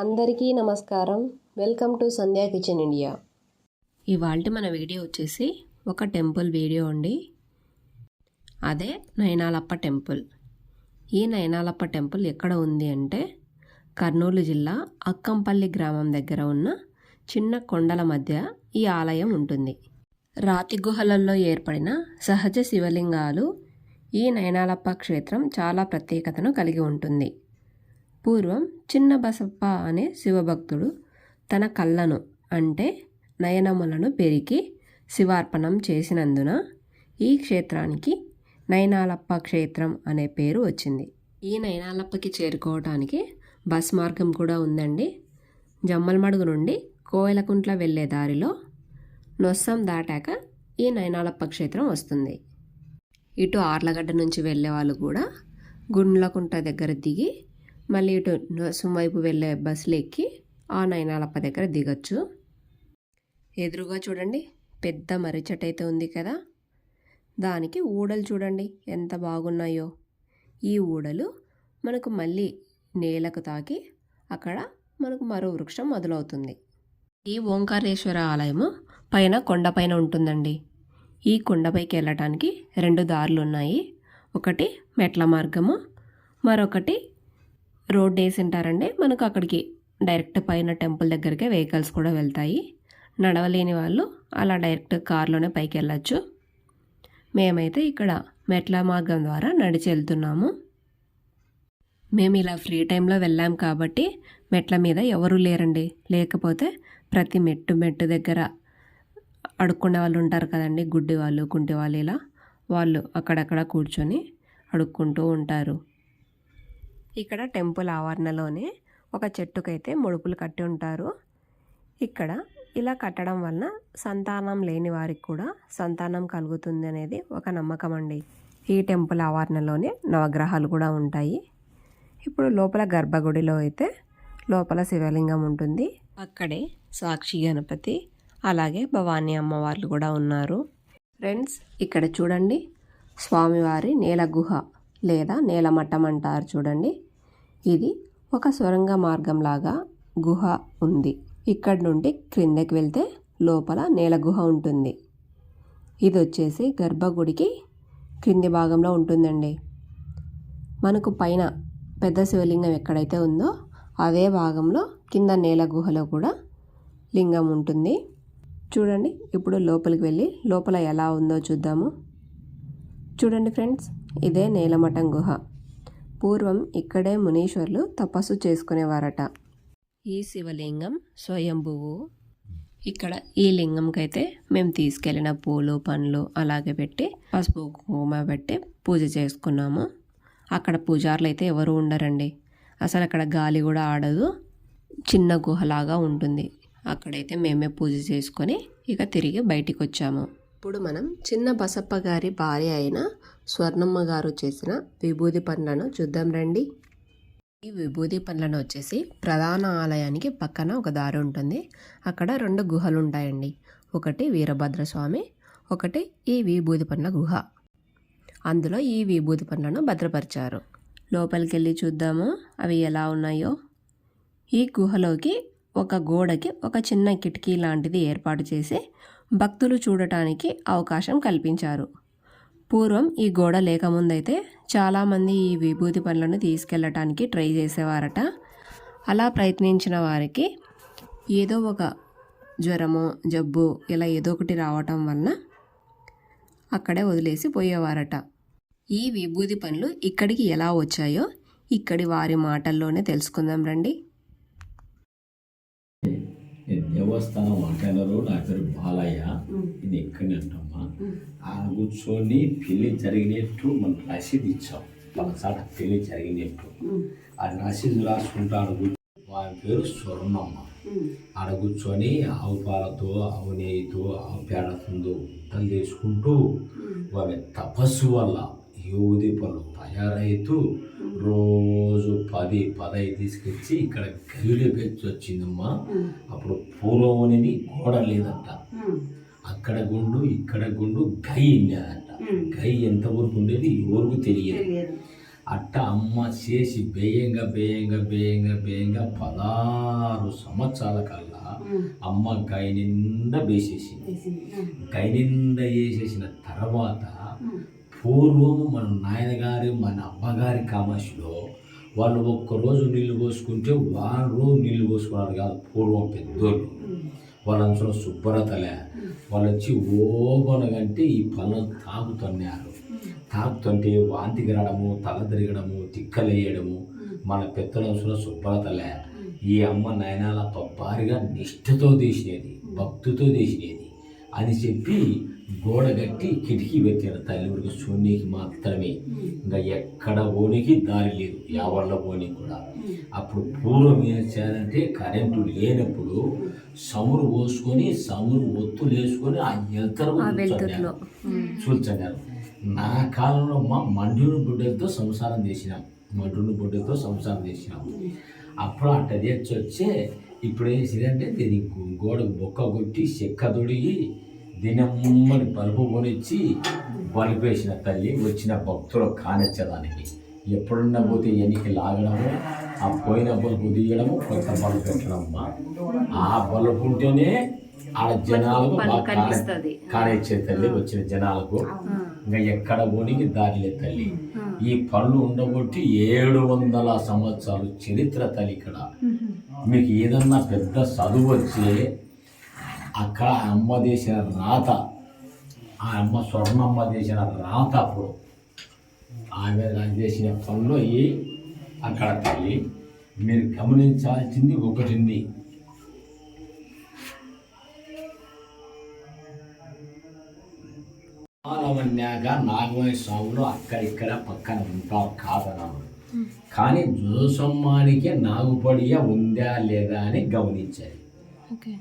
అందరికీ నమస్కారం. Welcome to Sandhya kitchen India. ఇవాళ మన వీడియో వచ్చేసి ఒక టెంపుల్ వీడియో అండి. అదే నయనాలప్ప టెంపుల్. ఈ నయనాలప్ప టెంపుల్ ఎక్కడ ఉంది అంటే కర్నూలు జిల్లా అక్కంపల్లి గ్రామం దగ్గర ఉన్న చిన్న కొండల మధ్య ఈ ఆలయం ఉంటుంది. రాతి గుహలలో ఏర్పడిన సహజ శివలింగాలు ఈ నయనాలప్ప క్షేత్రం చాలా ప్రత్యేకతను కలిగి ఉంటుంది. పూర్వం చిన్న బసప్ప అనే శివభక్తుడు తన కళ్ళను అంటే నయనములను పెరికి శివార్పణం చేసినందున ఈ క్షేత్రానికి నయనాలప్ప క్షేత్రం అనే పేరు వచ్చింది. ఈ నయనాలప్పకి చేరుకోవడానికి బస్ మార్గం కూడా ఉందండి. జమ్మలమడుగు నుండి కోయలకుంట్ల వెళ్ళే దారిలో నొస్సం దాటాక ఈ నయనాలప్ప క్షేత్రం వస్తుంది. ఇటు ఆర్లగడ్డ నుంచి వెళ్ళే వాళ్ళు కూడా గుండ్లకుంట దగ్గర దిగి మళ్ళీ ఇటు నొస్సం వైపు వెళ్ళే బస్సులు ఎక్కి ఆ నయనాలప్ప దగ్గర దిగచ్చు. ఎదురుగా చూడండి పెద్ద మర్రి చెట్టు అయితే ఉంది కదా. దానికి ఊడలు చూడండి ఎంత బాగున్నాయో. ఈ ఊడలు మనకు మళ్ళీ నేలకు తాకి అక్కడ మనకు మరో వృక్షం మొదలవుతుంది. ఈ ఓంకారేశ్వర ఆలయము పైన కొండపైన ఉంటుందండి. ఈ కొండపైకి వెళ్ళటానికి రెండు దారులు ఉన్నాయి ఒకటి మెట్ల మార్గము మరొకటి రోడ్ వేసి ఉంటారండి మనకు అక్కడికి డైరెక్ట్ పైన టెంపుల్ దగ్గరికే వెహికల్స్ కూడా వెళ్తాయి. నడవలేని వాళ్ళు అలా డైరెక్ట్ కార్లోనే పైకి వెళ్ళచ్చు. మేమైతే ఇక్కడ మెట్ల మార్గం ద్వారా నడిచి వెళ్తున్నాము. మేము ఇలా ఫ్రీ టైంలో వెళ్ళాం కాబట్టి మెట్ల మీద ఎవరూ లేరండి. లేకపోతే ప్రతి మెట్టు మెట్టు దగ్గర అడుక్కునే వాళ్ళు ఉంటారు కదండి. గుడ్డి వాళ్ళు కుంటి వాళ్ళు ఇలా వాళ్ళు అక్కడక్కడ కూర్చొని అడుక్కుంటూ ఉంటారు. ఇక్కడ టెంపుల్ ఆవరణలోనే ఒక చెట్టుకైతే ముడుపులు కట్టి ఉంటారు. ఇక్కడ ఇలా కట్టడం వలన సంతానం లేని వారికి కూడా సంతానం కలుగుతుంది అనేది ఒక నమ్మకం అండి. ఈ టెంపుల్ ఆవరణలోనే నవగ్రహాలు కూడా ఉంటాయి. ఇప్పుడు లోపల గర్భగుడిలో అయితే లోపల శివలింగం ఉంటుంది. అక్కడే సాక్షి గణపతి అలాగే భవానీ అమ్మవార్లు కూడా ఉన్నారు. ఫ్రెండ్స్ ఇక్కడ చూడండి. స్వామివారి నేల గుహ లేదా నేలమట్టం అంటారు చూడండి. ఇది ఒక సొరంగ మార్గంలాగా గుహ ఉంది. ఇక్కడ నుండి క్రిందకి వెళ్తే లోపల నేల గుహ ఉంటుంది. ఇది వచ్చేసి గర్భగుడికి క్రింది భాగంలో ఉంటుందండి. మనకు పైన పెద్ద శివలింగం ఎక్కడైతే ఉందో అదే భాగంలో కింద నేల గుహలో కూడా లింగం ఉంటుంది. చూడండి ఇప్పుడు లోపలికి వెళ్ళి లోపల ఎలా ఉందో చూద్దాము. చూడండి ఫ్రెండ్స్ ఇదే నేలమఠం గుహ. పూర్వం ఇక్కడే మునీశ్వర్లు తపస్సు చేసుకునేవారట. ఈ శివలింగం స్వయంభువు. ఇక్కడ ఈ లింగంకైతే మేము తీసుకెళ్ళిన పూలు పండ్లు అలాగే పెట్టి పసుపు కుంకుమ పెట్టి పూజ చేసుకున్నాము. అక్కడ పూజారులు అయితే ఎవరు ఉండరండి. అసలు అక్కడ గాలి కూడా ఆడదు. చిన్న గుహలాగా ఉంటుంది. అక్కడైతే మేమే పూజ చేసుకొని ఇక తిరిగి బయటికి వచ్చాము ఇప్పుడు మనం చిన్న బసప్ప గారి భార్య అయిన స్వర్ణమ్మ గారు చేసిన విభూది పండ్లను చూద్దాం రండి. ఈ విభూది పండ్లను వచ్చేసి ప్రధాన ఆలయానికి పక్కన ఒక దారి ఉంటుంది. అక్కడ రెండు గుహలు ఉంటాయండి. ఒకటి వీరభద్రస్వామి ఒకటి ఈ విభూది పండ్ల గుహ. అందులో ఈ విభూది పండ్లను భద్రపరిచారు. లోపలికి వెళ్ళి చూద్దాము అవి ఎలా ఉన్నాయో. ఈ గుహలోకి ఒక గోడకి ఒక చిన్న కిటికీ లాంటిది ఏర్పాటు చేసి భక్తులు చూడటానికి అవకాశం కల్పించారు. పూర్వం ఈ గోడ లేకముందైతే చాలామంది ఈ విభూతి పనులను తీసుకెళ్ళటానికి ట్రై చేసేవారట. అలా ప్రయత్నించిన వారికి ఏదో ఒక జ్వరము జబ్బు ఇలా ఏదో ఒకటి రావటం వలన అక్కడే వదిలేసి పోయేవారట. ఈ విభూతి పనులు ఇక్కడికి ఎలా వచ్చాయో ఇక్కడి వారి మాటల్లోనే తెలుసుకుందాం రండి. నేను దేవస్థానం అటెండరు నా పేరు బాలయ్య. ఇది ఎక్కడి అంటమ్మా ఆడ కూర్చొని పెళ్ళి జరిగినట్టు మనం రసీదు ఇచ్చాం. ఒకసారి పెళ్ళి జరిగినట్టు. ఆ రసీదు రాసుకుంటాడు. వారి పేరు స్వర్ణమ్మ. ఆడ కూర్చొని ఆవు పాలతో ఆవు నెయ్యితో ఆవు పేడతో వంటలు చేసుకుంటూ ఆమె తపస్సు వల్ల యోధి పనులు తయారైతూ రోజు పది పదహైదు తీసుకొచ్చి ఇక్కడ గదిలో పెంచి వచ్చిందమ్మా అప్పుడు పూర్వం అనేది గోడ లేదంట. అక్కడ గుండు ఇక్కడ గుండు గై ఉండేదంట గై ఎంత వరకు ఉండేది ఎవరికి తెలియదు. అట్ట అమ్మ చేసి బేయంగా బేయంగా బేయంగా బేయంగా పదహారు సంవత్సరాల కల్లా అమ్మ గై నిండా వేసేసింది. గై నిండా వేసేసిన తర్వాత పూర్వం మన నాయనగారి మన అమ్మగారి కామాషిలో వాళ్ళు ఒక్కరోజు నీళ్ళు పోసుకుంటే వారం రోజు నీళ్ళు పోసుకున్నారు కాదు పూర్వం పెద్దోళ్ళు. వాళ్ళ అంశంలో శుభ్రతలే. వాళ్ళు వచ్చి ఓగొనగంటే ఈ పళ్ళను తాగుతున్నారు. తాగుతుంటే వాంతికి రావడము తల తిరగడము తిక్కలేయడము మన పెద్దల శుభ్రతలే. ఈ అమ్మ నయనాల తొబ్బారిగా నిష్ఠతో తీసినది భక్తితో తీసినది అని చెప్పి గోడ కట్టి కిటికీ పెట్టారు తల్లి ఊరికి శూన్యకి మాత్రమే ఇంకా ఎక్కడ పోనీకి దారి లేదు. యావళ్ళ పోనీ కూడా. అప్పుడు పూర్వం ఏం చేయాలంటే కరెంటు లేనప్పుడు సమురు పోసుకొని సమురు ఒత్తులు వేసుకొని ఆ వెలుతురులో. చూల్చన్నారు నా కాలంలో మా మండుని బుడ్డలతో సంసారం చేసినాం. మండుని బుడ్డలతో సంసారం చేసినాం. అప్పుడు అట్ట తెచ్చి వచ్చే ఇప్పుడు ఏం చేసిందంటే దీని గోడకు బొక్క కొట్టి చెక్క తొడిగి దినమ్మని బలుపు కొనిచ్చి బలిపేసిన తల్లి వచ్చిన భక్తులు కానిచ్చడానికి ఎప్పుడన్నా పోతే ఎన్నికి లాగడము ఆ పోయిన బలుపు తీయడము కొత్త బలుపు పెట్టడమ్మా ఆ బలుపు ఉంటేనే ఆడ జనాలకు కానిచ్చే తల్లి వచ్చిన జనాలకు ఇంకా ఎక్కడ పోనీకి దారి లేదు తల్లి. ఈ పళ్ళు ఉండబట్టి ఏడు వందల సంవత్సరాలు చరిత్ర తల్లి ఇక్కడ. మీకు ఏదన్నా పెద్ద చదువు వచ్చి అక్కడ అమ్మ చేసిన రాత ఆ అమ్మ స్వర్ణమ్మ చేసిన రాత అప్పుడు. ఆమె చేసిన పనులు అయ్యి అక్కడ తల్లి మీరు గమనించాల్సింది ఒకటింది. ఉంది నాగమణి స్వాములు అక్కడిక్కడ పక్కన ఉంటారు కాదనరు కానీ జోసమ్మానికి నాగుపడియ ఉందా లేదా అని గమనించారు ఓకే.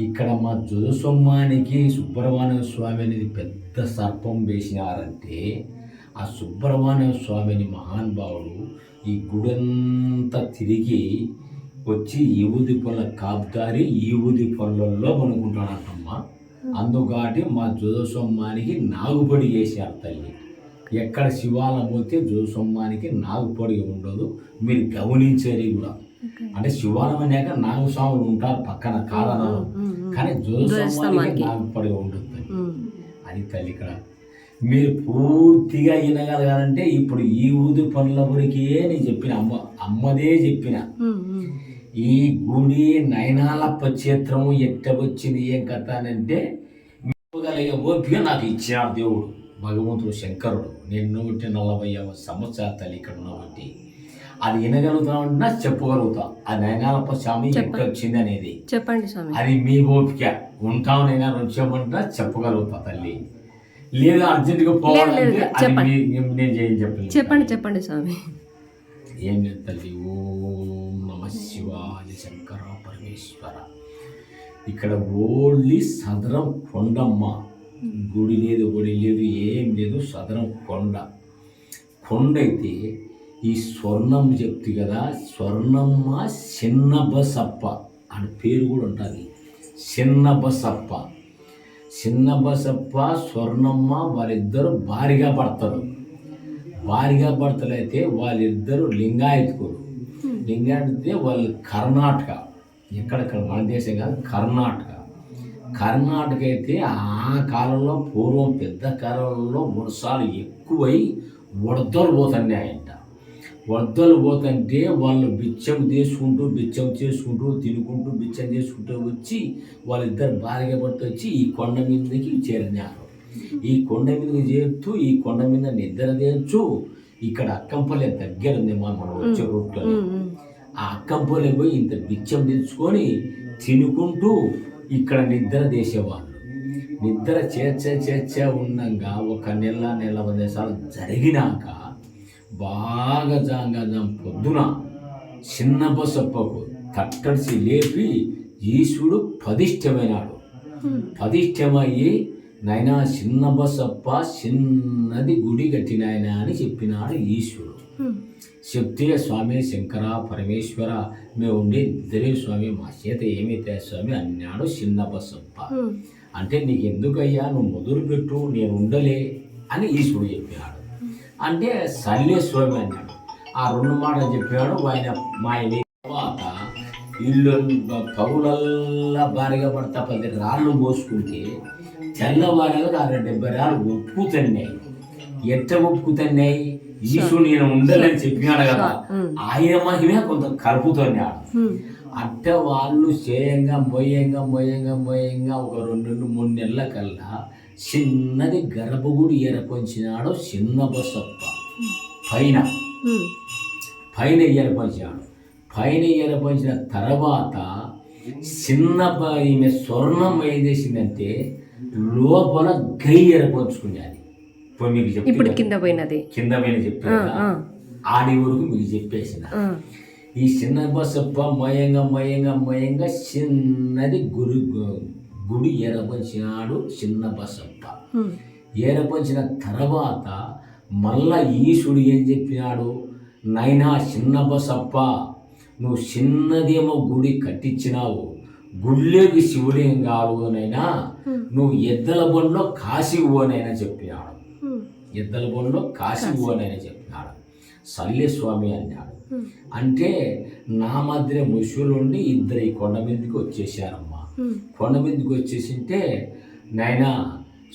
ఇక్కడ మా జోసమ్మానికి సుబ్రహ్మణ్య స్వామి అనేది పెద్ద సర్పం వేసినారంటే ఆ సుబ్రహ్మణ్య స్వామిని మహానుభావుడు ఈ గుడంతా తిరిగి వచ్చి ఈవుది పళ్ళ కాపుదారి ఈవుది పళ్ళల్లో కొనుక్కుంటాడంటమ్మా అందుకాటి మా జోసమ్మానికి నాగుపడి చేశారు తల్లి. ఎక్కడ శివాలయం పోతే జోసమ్మానికి నాగుపడి ఉండదు. మీరు గమనించారు కూడా. అంటే శివాలయం అనేక నాగస్వాములు ఉంటారు పక్కన కాదనరు కానీ జోసమ్మానికి నాగుపడి తల్లి. అది తల్లి ఇక్కడ. మీరు పూర్తిగా వినగలగాలంటే ఇప్పుడు ఈ ఊది పనుల గురికే నేను చెప్పిన అమ్మ అమ్మదే చెప్పిన. ఈ గుడి నయనాలప్ప క్షేత్రం ఎట్ట వచ్చింది ఏం కథ అని అంటే చెప్పగలిగే ఓపిక నాకు ఇచ్చినాడు దేవుడు. భగవంతుడు శంకరుడు. నేను నూటి నలభై సంవత్సరాల తల్లి ఇక్కడ ఉన్నబట్టి అది వినగలుగుతామంటే చెప్పగలుగుతా ఆ నయనాలప్ప స్వామి ఎట్ట వచ్చింది అనేది. చెప్పండి స్వామి. అది మీ ఓపిక. ఉంటాం నేను వచ్చామంటే చెప్పగలుగుతా తల్లి. లేదా అర్జెంటుగా పోవాలంటే అది చెప్పండి. నేను చేయని చెప్పలేదు చెప్పండి. చెప్పండి స్వామి. ఏం లేదు తల్లి. ఓం నమ శివాయ శంకర పరమేశ్వర. ఇక్కడ ఓన్లీ సదరం కొండమ్మ. గుడి లేదు గుడి లేదు ఏం లేదు సదరం కొండ. కొండ అయితే ఈ స్వర్ణం చెప్తి కదా స్వర్ణమ్మ చిన్నబసప్ప అని పేరు కూడా ఉంటుంది. చిన్న చిన్నబసప్ప చిన్న స్వర్ణమ్మ వాళ్ళిద్దరు భారీగా పడతారు. భారీగా భర్తలు అయితే వాళ్ళిద్దరు లింగాయత్కులు. లింగాయత్తే వాళ్ళు కర్ణాటక. ఎక్కడెక్కడ మన దేశం కాదు కర్ణాటక. కర్ణాటక అయితే ఆ కాలంలో పూర్వం పెద్ద కాలంలో వర్షాలు ఎక్కువై వరదలు పోతున్నాయంట వరదలు పోతుంటే వాళ్ళు బిచ్చం తీసుకుంటూ బిచ్చం చేసుకుంటూ తినుకుంటూ బిచ్చం చేసుకుంటూ వచ్చి వాళ్ళిద్దరు భార్య భర్త వచ్చి ఈ కొండ మీదకి చేరినారు. ఈ కొండ మీదకి చేరుతూ ఈ కొండ మీద నిద్ర చేయొచ్చు ఇక్కడ అక్కంపల్లె దగ్గర ఉంది మా మనం వచ్చే రూట్లో ఆ అక్కంపల్లె పోయి ఇంత బిచ్చం తెచ్చుకొని తినుకుంటూ ఇక్కడ నిద్ర చేసేవాళ్ళు. నిద్ర చేర్చ చేర్చ ఉండంగా ఒక నెల నెల దేశాలు జరిగినాక బాగా జాంగజం పొద్దున చిన్న బసప్పకు తట్టడిసి లేపి ఈశ్వరుడు పదిష్టమైనాడు. పదిష్టమయ్యి నాయనా చిన్న బసప్ప చిన్నది గుడి కట్టినాయన అని చెప్పినాడు ఈశ్వరుడు. చెప్తే స్వామి శంకర పరమేశ్వర మేము ఉండే ఇద్దరే స్వామి మా చేత ఏమైతే స్వామి అన్నాడు చిన్న బసప్ప. అంటే నీకు ఎందుకయ్యా నువ్వు మొదలు పెట్టు నేను ఉండలే అని ఈశ్వరుడు చెప్పినాడు. అంటే సల్లి స్వామి అన్నాడు. ఆ రెండు మాటలు చెప్పాడు ఆయన మా తర్వాత ఇల్లు పగులల్లా భారీగా పడతా పది రాళ్ళు మోసుకుంటే తెల్లవారేగా అరవై డెబ్బై రాళ్ళు ఒప్పుకుతున్నాయి. ఎట్ట ఒప్పుకుతున్నాయి? ఈశ్వరుడు నేను ఉండాలని చెప్పినాడు కదా. ఆయన మహిమే కొంత కలుపుతున్నాడు. అట్ట వాళ్ళు చేయంగా మొయ్యంగా మొయ్యంగా మొయ్యంగా ఒక రెండు నుండి మూడు నెలల కల్లా చిన్నది గర్భగుడి ఎరపొంచినాడు చిన్న బసప్ప. పైన. పైన ఎరపంచాడు పైన ఎరపంచిన తర్వాత చిన్న ఈమె స్వర్ణం ఏం చేసిందంటే లోపల గై ఎరపంచుకున్నది ఇప్పుడు మీకు ఇప్పుడు కింద. పోయినది. కింద మీద చెప్పాను. ఆడి వరకు మీకు చెప్పేసిన. ఈ చిన్న బసప్ప మయంగా మయంగా మయంగా చిన్నది గురు గుడి ఎరపంచినాడు చిన్న బసప్ప. ఏరపంచిన తర్వాత మళ్ళా ఈశుడు ఏం చెప్పినాడు? నైనా చిన్న బసప్ప నువ్వు చిన్నదేమో గుడి కట్టించినావు. గుళ్ళేకి శివులింగాలు నైనా నువ్వు ఎద్దల బండిలో కాశీ ఓనైనా చెప్పినాడు. ఎద్దల బండిలో కాశీ ఓనైనా చెప్పినాడు. సల్లి స్వామి అన్నాడు అంటే నా మధ్య ముసులుండి ఇద్దరు ఈ కొండ మీదకి వచ్చేసారమ్మా కొండ మీదకి వచ్చేసింటే నాయనా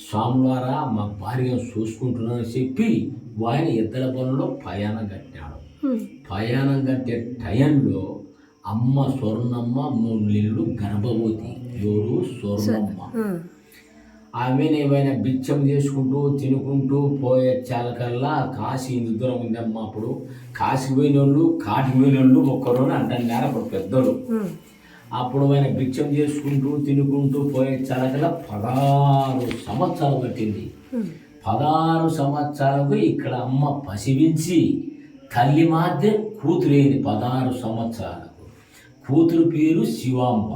స్వామివారా మా భార్యను చూసుకుంటున్నానని చెప్పి ఆయన ఇద్దల పనుల్లో ప్రయాణం కట్టినాడు. ఉమ్, ప్రయాణం కట్టే టైంలో అమ్మ స్వర్ణమ్మ మూడు నెలలు గర్భవతి ఎవరు? స్వర్ణమ్మ. ఆమెను ఏమైనా బిచ్చం చేసుకుంటూ తినుకుంటూ పోయే చాలకల్లా కాశీ ఇంత దూరం ఉందమ్మ అప్పుడు. కాశీ పోయిన వాళ్ళు కాటికి పోయిన వాళ్ళు ఒక్కరు అంటున్నారు అప్పుడు పెద్దలు అప్పుడు ఆయన భిక్షం చేసుకుంటూ తినుకుంటూ పోయే చాలకల్లా పదహారు సంవత్సరాలు పట్టింది పదహారు సంవత్సరాలకు ఇక్కడ అమ్మ పసివించి తల్లి మాత్రం కూతురేది పదహారు సంవత్సరాలకు. కూతురు పేరు శివాంబ.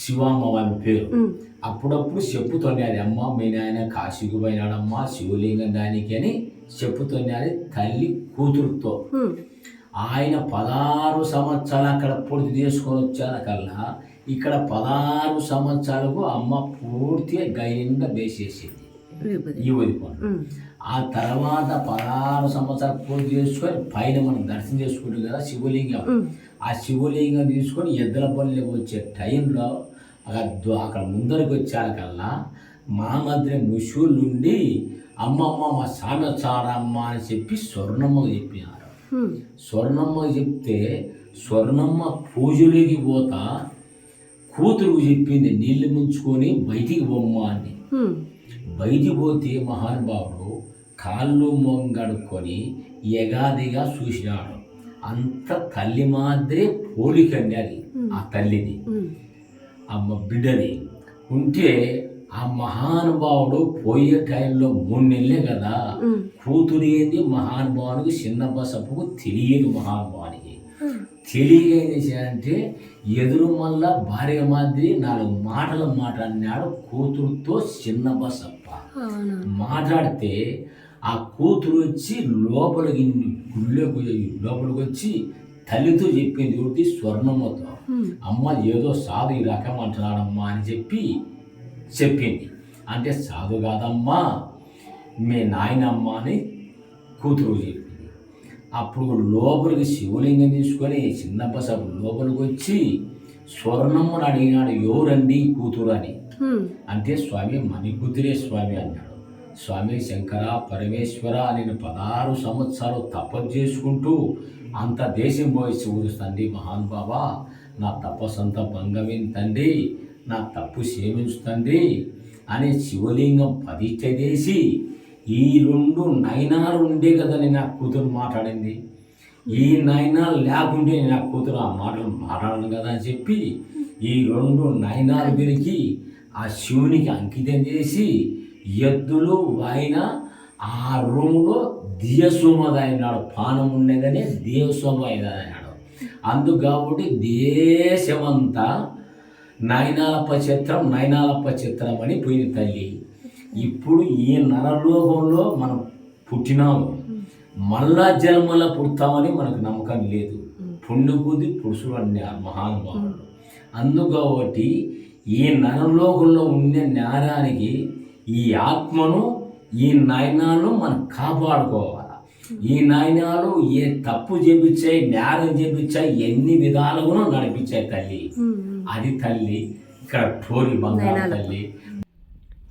శివాంబ ఆమె పేరు. అప్పుడప్పుడు చెప్పుతున్నది అమ్మ మీ నాయన కాశీకి పోయినాడమ్మా శివలింగం దానికి అని చెప్పుతున్నది తల్లి కూతురుతో. ఆయన పదహారు సంవత్సరాలు అక్కడ పూర్తి చేసుకొని వచ్చారు కల్లా ఇక్కడ పదహారు సంవత్సరాలకు అమ్మ పూర్తిగా వేసేసింది. విభూది. ఈ వదిపోను ఉమ్, ఆ తర్వాత పదహారు సంవత్సరాలు పూర్తి చేసుకొని పైన మనం దర్శనం చేసుకుంటాం కదా శివలింగం. ఆ శివలింగం తీసుకొని ఎద్దలపల్లి వచ్చే టైంలో అక్కడ ముందరికి వచ్చాకల్లా మా మధ్య ముషులుండి అమ్మమ్మ మా సామె చారమ్మ అని చెప్పి స్వర్ణమ్మకు చెప్పినారు. ఉమ్, స్వర్ణమ్మకి చెప్తే స్వర్ణమ్మ పూజలోకి పోతా కూతురుకు చెప్పింది నీళ్ళు ముంచుకొని బయటికి బొమ్మ అని. బయటికి పోతే మహానుభావుడు కాళ్ళు మొంగడుకొని ఎగాదిగా చూసినాడు. అంత తల్లి మాదిరే పోలికండి అది ఆ తల్లిది. అమ్మ బిడ్డది. ఉంటే ఆ మహానుభావుడు పోయే టైంలో మూడు నెలలే కదా. కూతురు ఏంది? మహానుభావునికి చిన్న బసపుకు తెలియదు మహానుభావునికి. ఉమ్, తెలియక ఏం ఎదురు మళ్ళా భార్య మాదిరి నాలుగు మాటలు మాట్లాడినాడు కూతురుతో చిన్న బసప్ప. మాట్లాడితే ఆ కూతురు వచ్చి లోపలికి గుళ్ళోకి లోపలికి వచ్చి తల్లితో చెప్పింది ఒకటి స్వర్ణమ్మతో అమ్మ ఏదో సాధు ఈ రకం అంటున్నాడమ్మా అని చెప్పి చెప్పింది. అంటే సాధు కాదమ్మా మీ నాయనమ్మ అని కూతురు చెప్పింది. అప్పుడు లోపలికి శివలింగం తీసుకొని చిన్నప్ప సభ లోపలికి వచ్చి స్వర్ణమ్మని అడిగినాడు ఎవరండి కూతురు అని? అంటే స్వామి మణిపుత్రే స్వామి అన్నాడు. స్వామి శంకర పరమేశ్వర నేను పదహారు సంవత్సరాలు తపస్సు చేసుకుంటూ అంత దేశం పోయి చూస్తుంది మహాన్ బాబా నా తపస్సంతా భంగమైన తండ్రి నా తప్పు సేవించుతండి అని శివలింగం ప్రతిష్ఠ చేసి ఈ రెండు నయనాలు ఉండే కదా నా కూతురు మాట్లాడింది. ఈ నయనాలు లేకుంటే నేను నా కూతురు ఆ మాటలు మాట్లాడను కదా అని చెప్పి ఈ రెండు నయనాలు పెరిగి ఆ శివునికి అంకితం చేసి ఎద్దులు వాయిన ఆ రూములో దియసోమదైనాడు పానం ఉండగానే అయినాడు అందుకు కాబట్టి దేశమంతా నయనాలప్ప చిత్రం నయనాలప్ప చిత్రం అని పోయింది తల్లి. ఇప్పుడు ఈ నరలోకంలో మనం పుట్టినాము. మళ్ళా జన్మల పుడతామని మనకు నమ్మకం లేదు. పుణ్యబుద్ధి పురుషుడు అన్నారు మహానుభావుడు. అందుకోబట్టి ఈ నరలోకంలో ఉండే నేరానికి ఈ ఆత్మను ఈ నాయనాలు మనం కాపాడుకోవాలి. ఈ నాయనాలు ఏ తప్పు చేపించాయి నేరం చేపించాయి ఎన్ని విధాలుగానో నడిపించాయి తల్లి. అది తల్లి ఇక్కడ టోరి బంగారు తల్లి.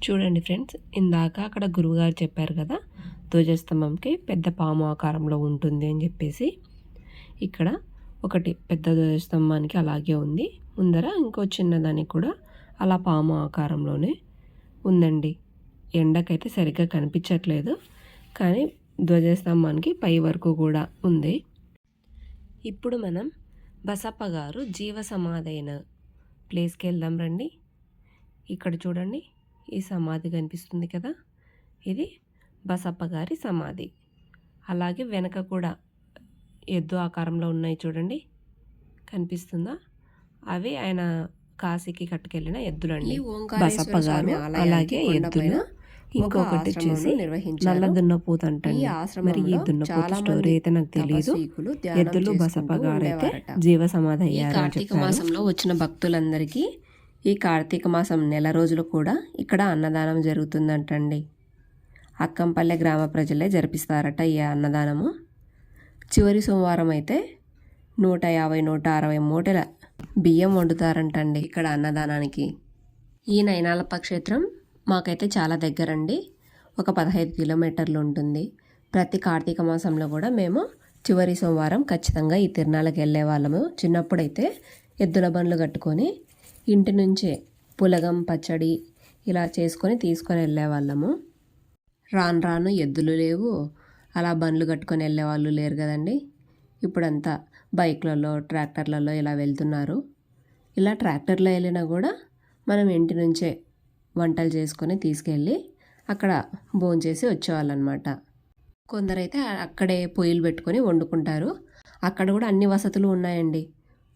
చూడండి ఫ్రెండ్స్ ఇందాక అక్కడ గురువుగారు చెప్పారు కదా ధ్వజస్తంభంకి పెద్ద పాము ఆకారంలో ఉంటుంది అని చెప్పేసి. ఇక్కడ ఒకటి పెద్ద ధ్వజస్తంభానికి అలాగే ఉంది. ముందర ఇంకో చిన్నదానికి కూడా అలా పాము ఆకారంలోనే ఉందండి. ఎండకైతే సరిగ్గా కనిపించట్లేదు కానీ ధ్వజస్తంభానికి పై వరకు కూడా ఉంది. ఇప్పుడు మనం బసప్ప గారు జీవ సమాధైన ప్లేస్కి వెళ్దాం రండి. ఇక్కడ చూడండి ఈ సమాధి కనిపిస్తుంది కదా? ఇది బసప్ప గారి సమాధి. అలాగే వెనక కూడా ఎద్దు ఆకారంలో ఉన్నాయి చూడండి. కనిపిస్తుందా? అవి ఆయన కాశీకి కట్టుకెళ్ళిన ఎద్దులండి. బసప్ప గారు అలాగే ఎద్దులు ఇంకొకటి వచ్చేసి నల్ల దున్నపోతు అంటండి. మరి ఈ దున్నపోతు స్టోరీ అయితే నాకు తెలియదు ఎద్దులు బసప్ప గారు అయితే జీవ సమాధి అయ్యారు కార్తీక మాసంలో వచ్చిన భక్తులందరికీ ఈ కార్తీక మాసం నెల రోజులు కూడా ఇక్కడ అన్నదానం జరుగుతుందంటండి. అక్కంపల్లె గ్రామ ప్రజలే జరిపిస్తారట ఈ అన్నదానము. చివరి సోమవారం అయితే నూట యాభై నూట అరవై మూటల బియ్యం వండుతారంటండి ఇక్కడ అన్నదానానికి. ఈ నైనాలప్ప క్షేత్రం మాకైతే చాలా దగ్గరండి. ఒక పదహైదు కిలోమీటర్లు ఉంటుంది. ప్రతి కార్తీక మాసంలో కూడా మేము చివరి సోమవారం ఖచ్చితంగా ఈ తిరునాళ్ళకి వెళ్ళే వాళ్ళము. చిన్నప్పుడైతే ఎద్దుల బండ్లు కట్టుకొని ఇంటి నుంచే పులగం పచ్చడి ఇలా చేసుకొని తీసుకొని వెళ్ళేవాళ్ళము రాను రాను ఎద్దులు లేవు. అలా బండ్లు కట్టుకొని వెళ్ళే వాళ్ళు లేరు కదండి. ఇప్పుడంతా బైక్లలో ట్రాక్టర్లలో ఇలా వెళ్తున్నారు. ఇలా ట్రాక్టర్లో వెళ్ళినా కూడా మనం ఇంటి నుంచే వంటలు చేసుకొని తీసుకెళ్ళి అక్కడ భోంచేసి వచ్చేవాళ్ళనమాట. కొందరైతే అక్కడే పొయ్యిలు పెట్టుకొని వండుకుంటారు. అక్కడ కూడా అన్ని వసతులు ఉన్నాయండి.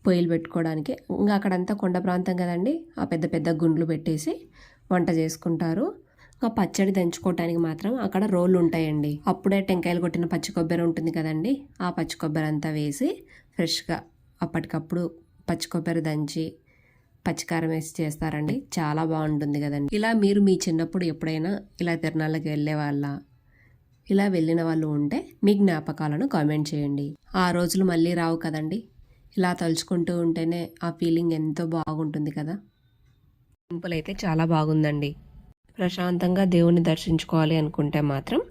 పొయ్యిలు పెట్టుకోవడానికి. ఇంకా అక్కడంతా కొండ ప్రాంతం కదండి. ఆ పెద్ద పెద్ద గుండ్లు పెట్టేసి వంట చేసుకుంటారు. ఇంకా పచ్చడి దంచుకోవటానికి మాత్రం అక్కడ రోళ్ళు ఉంటాయండి. అప్పుడే టెంకాయలు కొట్టిన పచ్చి కొబ్బరి ఉంటుంది కదండి. ఆ పచ్చి కొబ్బరి అంతా వేసి ఫ్రెష్గా అప్పటికప్పుడు పచ్చి కొబ్బరి దంచి పచ్చికారం వేసి చేస్తారండి. చాలా బాగుంటుంది కదండి. ఇలా మీరు మీ చిన్నప్పుడు ఎప్పుడైనా ఇలా తిరణాలకి వెళ్ళే వాళ్ళ ఇలా వెళ్ళిన వాళ్ళు ఉంటే మీ జ్ఞాపకాలను కామెంట్ చేయండి. ఆ రోజులు మళ్ళీ రావు కదండి. ఇలా తలుచుకుంటూ ఉంటేనే ఆ ఫీలింగ్ ఎంతో బాగుంటుంది కదా. టెంపుల్ అయితే చాలా బాగుందండి. ప్రశాంతంగా దేవుని దర్శించుకోవాలి అనుకుంటే మాత్రం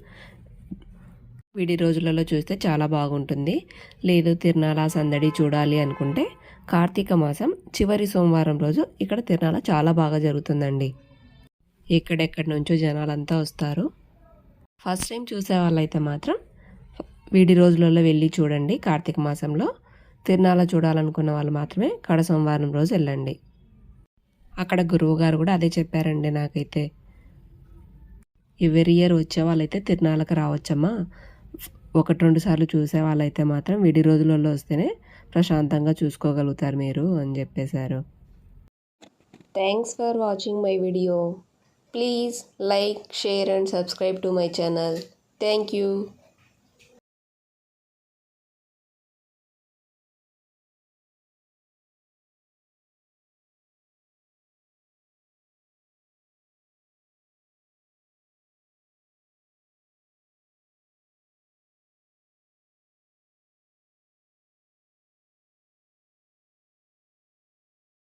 విడి రోజులలో చూస్తే చాలా బాగుంటుంది. లేదు తిరునాళ సందడి చూడాలి అనుకుంటే కార్తీక మాసం చివరి సోమవారం రోజు ఇక్కడ తిరణాల చాలా బాగా జరుగుతుందండి. ఎక్కడెక్కడి నుంచో జనాలంతా వస్తారు. ఫస్ట్ టైం చూసే వాళ్ళైతే మాత్రం వీడి రోజులలో వెళ్ళి చూడండి కార్తీక మాసంలో. తిరణాల చూడాలనుకున్న వాళ్ళు మాత్రమే కడ సోమవారం రోజు వెళ్ళండి. అక్కడ గురువు గారు కూడా అదే చెప్పారండి నాకైతే. ఎవరి ఇయర్ వచ్చే వాళ్ళైతే తిరణాలకు రావచ్చమ్మా. ఒకటి రెండు సార్లు చూసే వాళ్ళైతే మాత్రం విడి రోజులలో వస్తేనే ప్రశాంతంగా చూసుకోగలుగుతారు మీరు అని చెప్పేశారు. Thanks for watching my video please like share and subscribe to my channel thank you